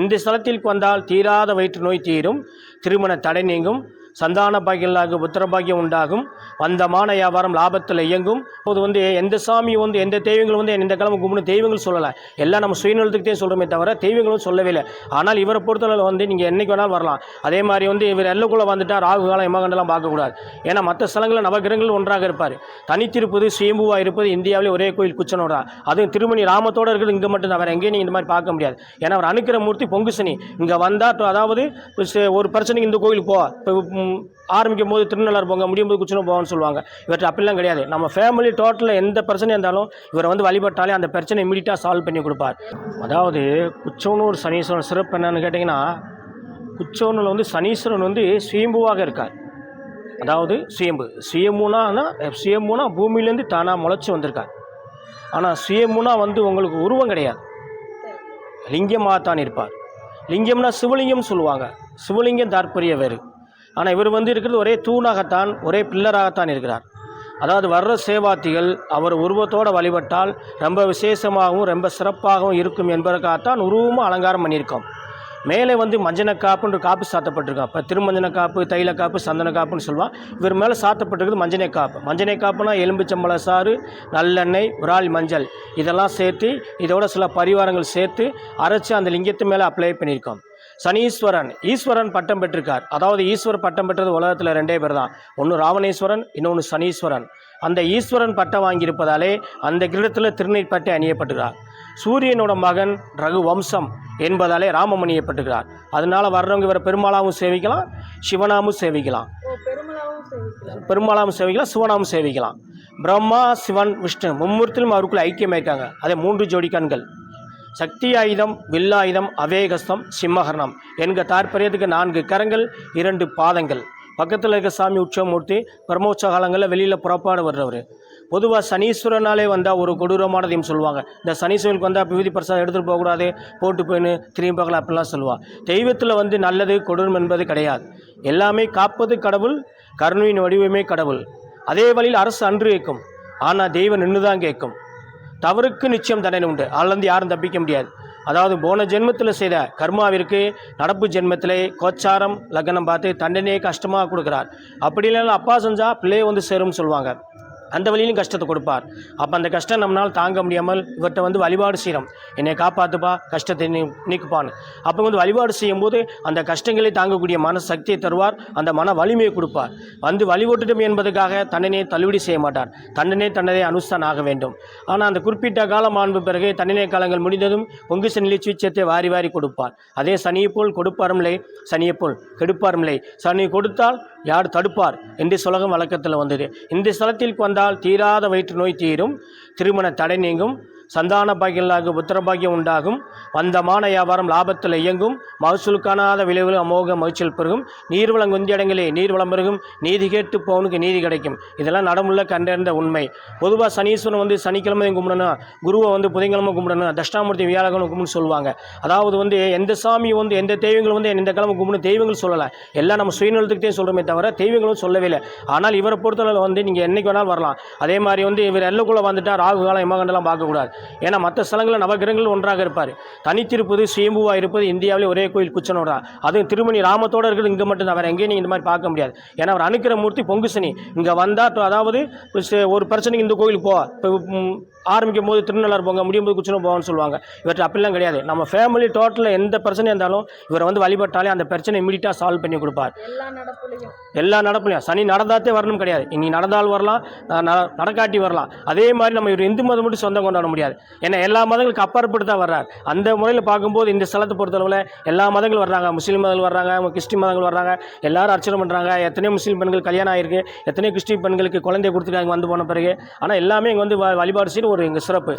இந்த ஸ்தலத்திற்கு வந்தால் தீராத வயிற்று நோய் தீரும். திருமண தடை நீங்கும். சந்தான பாக்கியலாக புத்திரபாக்கியம் உண்டாகும். வந்தமான வியாபாரம் லாபத்தில் இயங்கும். இப்போது வந்து எந்த சாமி வந்து எந்த தெய்வங்கள் வந்து இந்த கிழமை கும்பிடும் தெய்வங்கள் சொல்லலை. எல்லாம் நம்ம சுயநலத்துக்கிட்டே சொல்கிறோமே தவிர தெய்வங்களும் சொல்லவே இல்லை. ஆனால் இவரை பொறுத்தளவில் வந்து நீங்கள் என்றைக்கு வேணாலும் வரலாம். அதே மாதிரி வந்து இவர் எல்லக்குள்ளே வந்துட்டால் ராகு காலம் எமகண்டெல்லாம் பார்க்கக்கூடாது. ஏன்னா மற்ற ஸ்தலங்களில் நவகிரகங்கள் ஒன்றாக இருப்பார். தனித்திருப்பது சுயம்புவாக இருப்பது இந்தியாவிலே ஒரே கோயில் குச்சனோட. தான் அதுவும் திருமணி ராமத்தோடு இருக்கிறது இங்கே மட்டும் தான் வேறு எங்கேயும் நீங்கள் இந்த மாதிரி பார்க்க முடியாது. ஏன்னா அவர் அனுக்கிற மூர்த்தி பொங்கு சனி இங்கே வந்தால் அதாவது ஒரு பிரச்சனைக்கு இந்த கோயிலுக்கு போ இப்போ ஆரம்பிக்கும் போது திருநள்ளாறு போங்க முடியும் போது குச்சனம் போவான்னு சொல்லுவாங்க. இவர்கிட்ட அப்படிலாம் கிடையாது. நம்ம ஃபேமிலி டோட்டலில் எந்த பிரச்சனையாக இருந்தாலும் இவரை வந்து வழிபட்டாலே அந்த பிரச்சனை இமீடியட்டாக சால்வ் பண்ணி கொடுப்பார். அதாவது குச்சோனூர் சனீஸ்வரன் சிறப்பு என்னன்னு கேட்டிங்கன்னா குச்சோனூரில் வந்து சனீஸ்வரன் வந்து சுயம்புவாக இருக்கார். அதாவது சுயம்பு. சுயம்புனா சுயம்புனா பூமியிலேருந்து தானாக முளைச்சி வந்திருக்கார். ஆனால் சுயம்புனா வந்து உங்களுக்கு உருவம் கிடையாது. லிங்கமாக தான் இருப்பார். லிங்கம்னா சிவலிங்கம் சொல்லுவாங்க. சிவலிங்கம் தாற்பரிய வேறு. ஆனால் இவர் வந்து இருக்கிறது ஒரே தூணாகத்தான் ஒரே பில்லராகத்தான் இருக்கிறார். அதாவது வர்ற சேவாத்திகள் அவர் உருவத்தோடு வழிபட்டால் ரொம்ப விசேஷமாகவும் ரொம்ப சிறப்பாகவும் இருக்கும் என்பதற்காகத்தான் உருவமும் அலங்காரம் பண்ணியிருக்கோம். மேலே வந்து மஞ்சன காப்புன்ற காப்பு சாத்தப்பட்டிருக்கோம். இப்போ திருமஞ்சன காப்பு தைல காப்பு சந்தன காப்புன்னு சொல்லுவான். இவர் மேலே சாத்தப்பட்டிருக்குது மஞ்சனை காப்பு. மஞ்சனை காப்புனா எலும்புச்சம்பள சாறு நல்லெண்ணெய் விரால் மஞ்சள். இதெல்லாம் சேர்த்து இதோட சில பரிவாரங்கள் சேர்த்து அரைச்சி அந்த லிங்கத்து மேலே அப்ளை பண்ணியிருக்கோம். சனீஸ்வரன் ஈஸ்வரன் பட்டம் பெற்றிருக்கார். அதாவது ஈஸ்வர பட்டம் பெற்றது உலகத்தில் ரெண்டே பேர் தான் ஒன்று ராவணேஸ்வரன் இன்னொன்று சனீஸ்வரன். அந்த ஈஸ்வரன் பட்டம் வாங்கியிருப்பதாலே அந்த கிரீடத்தில் திருநீர் பட்டை அணியப்பட்டுகிறார் சூரியனோட மகன் ரகு வம்சம் என்பதாலே ராமம் அணியப்பட்டுகிறார் அதனால வர்றவங்க இவரை பெருமாளாவும் சேவிக்கலாம் பெருமளாவும் சேவிக்கலாம். பெருமாளாவும் சேவிக்கலாம் சிவனாவும் சேவிக்கலாம். பிரம்மா சிவன் விஷ்ணு மும்மூர்த்திலும் அவருக்குள்ள ஐக்கியமாயிருக்காங்க. அதே மூன்று ஜோடி கண்கள். சக்தி ஆயுதம் வில்லாயுதம் அவேகஸ்தம் சிம்மகரணம் என்க தாற்பயத்துக்கு நான்கு கரங்கள் இரண்டு பாதங்கள். பக்கத்தில் இருக்க சாமி உற்சவமூர்த்தி பிரம்மோற்சவ காலங்களில் வெளியில் புறப்பாடு வர்றவர். பொதுவாக சனீஸ்வரனாலே வந்தால் ஒரு கொடூரமானதையும் சொல்லுவாங்க. இந்த சனீஸ்வரனுக்கு வந்தால் விபூதி பிரசாதம் எடுத்துகிட்டு போகக்கூடாது போட்டு போயின்னு திரும்பி பார்க்கலாம் அப்படிலாம் சொல்லுவாள் தெய்வத்தில் வந்து நல்லது கொடூரம் என்பது கிடையாது. எல்லாமே காப்பது கடவுள் கருணையின் வடிவமே கடவுள். அதே வழியில் அரசு அன்று கேட்கும். ஆனால் தெய்வம் நின்று தான் கேட்கும். தவறுக்கு நிச்சயம் தண்டனை உண்டு. அதுலேருந்து யாரும் தப்பிக்க முடியாது. அதாவது போன ஜென்மத்தில் செய்த கர்மாவிற்கு நடப்பு ஜென்மத்திலே கோச்சாரம் லக்னம் பார்த்து தண்டனையே கஷ்டமாக கொடுக்குறார். அப்படி இல்லைன்னா அப்பா செஞ்சால் பிள்ளையை வந்து சேரும்னு சொல்லுவாங்க. அந்த வழியிலும் கஷ்டத்தை கொடுப்பார். அப்போ அந்த கஷ்டம் நம்மளால் தாங்க முடியாமல் இவர்கிட்ட வந்து வழிபாடு செய்கிறோம் என்னை காப்பாற்றுப்பா கஷ்டத்தை நீ நீக்குப்பான்னு. அப்போ வந்து வழிபாடு செய்யும்போது அந்த கஷ்டங்களை தாங்கக்கூடிய மன சக்தியை தருவார் அந்த மன வலிமையை கொடுப்பார். வந்து வழிபட்டுட்டும் என்பதற்காக தன்னனே தள்ளுபடி செய்ய மாட்டார். தன்னனே தன்னதே அனுஷ்டான் ஆக வேண்டும். ஆனால் அந்த குறிப்பிட்ட காலம் ஆண்டு பிறகு தண்டனை காலங்கள் முடிந்ததும் பொங்கு சனிலை சுவிச்சத்தை வாரி வாரி கொடுப்பார். அதே சனியை போல் கொடுப்பாருமில்லை சனியை போல் கெடுப்பாருமில்லை. சனி கொடுத்தால் யார் தடுப்பார்? என்று சுலகம் வழக்கத்தில் வந்தது. இந்த ஸ்தலத்திற்கு வந்தால் தீராத வயிற்று நோய் தீரும். திருமண தடை நீங்கும். சந்தான பாக்கியங்களாக புத்திரபாக்கியம் உண்டாகும். வந்தமான வியாபாரம் லாபத்தில் இயங்கும். மகசூல் காணாத விளைவுகள் அமோக மகிழ்ச்சியில் பெருகும். நீர்வளம் குந்தியடங்களே நீர்வளம் பெருகும். நீதி கேட்டு போவனுக்கு நீதி கிடைக்கும். இதெல்லாம் நடமுள்ள கண்டறிந்த உண்மை. பொதுவாக சனீஸ்வரன் வந்து சனிக்கிழமை கும்பிடணும். குருவை வந்து புதன்கிழமை கும்பிடணும். தஷ்டாமூர்த்தி வியாழகம் கும்பிடணும் சொல்லுவாங்க. அதாவது வந்து எந்த சாமி வந்து எந்த தெய்வங்கள் வந்து எந்த கிழமை கும்பிடணும் தெய்வங்கள் சொல்லலை. எல்லாம் நம்ம சுயநலத்துக்கிட்டே சொல்கிறோமே தவிர தெய்வங்களும் சொல்லவே இல்லை. ஆனால் இவரை பொறுத்தளவில் வந்து நீங்கள் என்றைக்கு வேணாலும் வரலாம். அதே மாதிரி வந்து இவர் எல்லக்குள்ளே வந்துட்டால் ராகு காலம் எமகண்டெல்லாம் பார்க்கக்கூடாது. ஏன்னா மற்ற ஸ்தலங்களில் நவகிரகங்கள் ஒன்றாக இருப்பார். தனித்திருப்பது சுயம்புவாக இருப்பது இந்தியாவிலே ஒரே கோயில் குச்சனோட தான். அதுவும் திருமணி ராமத்தோடு இருக்குது இங்கே மட்டும் தான். வேறு எங்கேயும் நீங்கள் இந்த மாதிரி பார்க்க முடியாது. ஏன்னா அவர் அனுக்கிற மூர்த்தி பொங்கு சனி. இங்கே வந்தால் அதாவது ஒரு பிரச்சனைக்கு இந்த கோயிலுக்கு போ ஆரம்பிக்கும் போது திருநள்ளாறு போங்க முடியும் போது குச்சனம் போவான்னு சொல்லுவாங்க. இவர்கிட்ட அப்படிலாம் கிடையாது. நம்ம ஃபேமிலி டோட்டலில் எந்த பிரச்சனையாக இருந்தாலும் இவரை வந்து வழிபட்டாலே அந்த பிரச்சனை இமீடியட்டாக சால்வ் பண்ணி கொடுப்பார். எல்லா நடப்புலையும். சனி நடந்தாத்தே வரணும் கிடையாது. இனி நடந்தால் வரலாம் நடக்காட்டி வரலாம். அதே மாதிரி நம்ம இவர் இந்து மதம் மட்டும் சொந்தம் கொண்டாட முடியாது. ஏன்னா எல்லா மதங்களுக்கு அப்பாற்பட்டு தான் வர்றார். அந்த முறையில் பார்க்கும்போது இந்த ஸ்தலத்தை பொறுத்தளவில் எல்லா மதங்களும் வர்றாங்க. முஸ்லீம் மதங்கள் வர்றாங்க கிறிஸ்டின் மதங்கள் வர்றாங்க. எல்லாரும் அர்ச்சனை பண்ணுறாங்க எத்தனையோ முஸ்லீம் பெண்கள் கல்யாணம் ஆயிருக்கு. எத்தனையோ கிறிஸ்டின் பெண்களுக்கு குழந்தை கொடுத்துருக்காங்க வந்து போன பிறகு. ஆனால் எல்லாமே இங்கே வந்து வ- வழிபாடு செய்து ஒரு இங்கே சிறப்பு.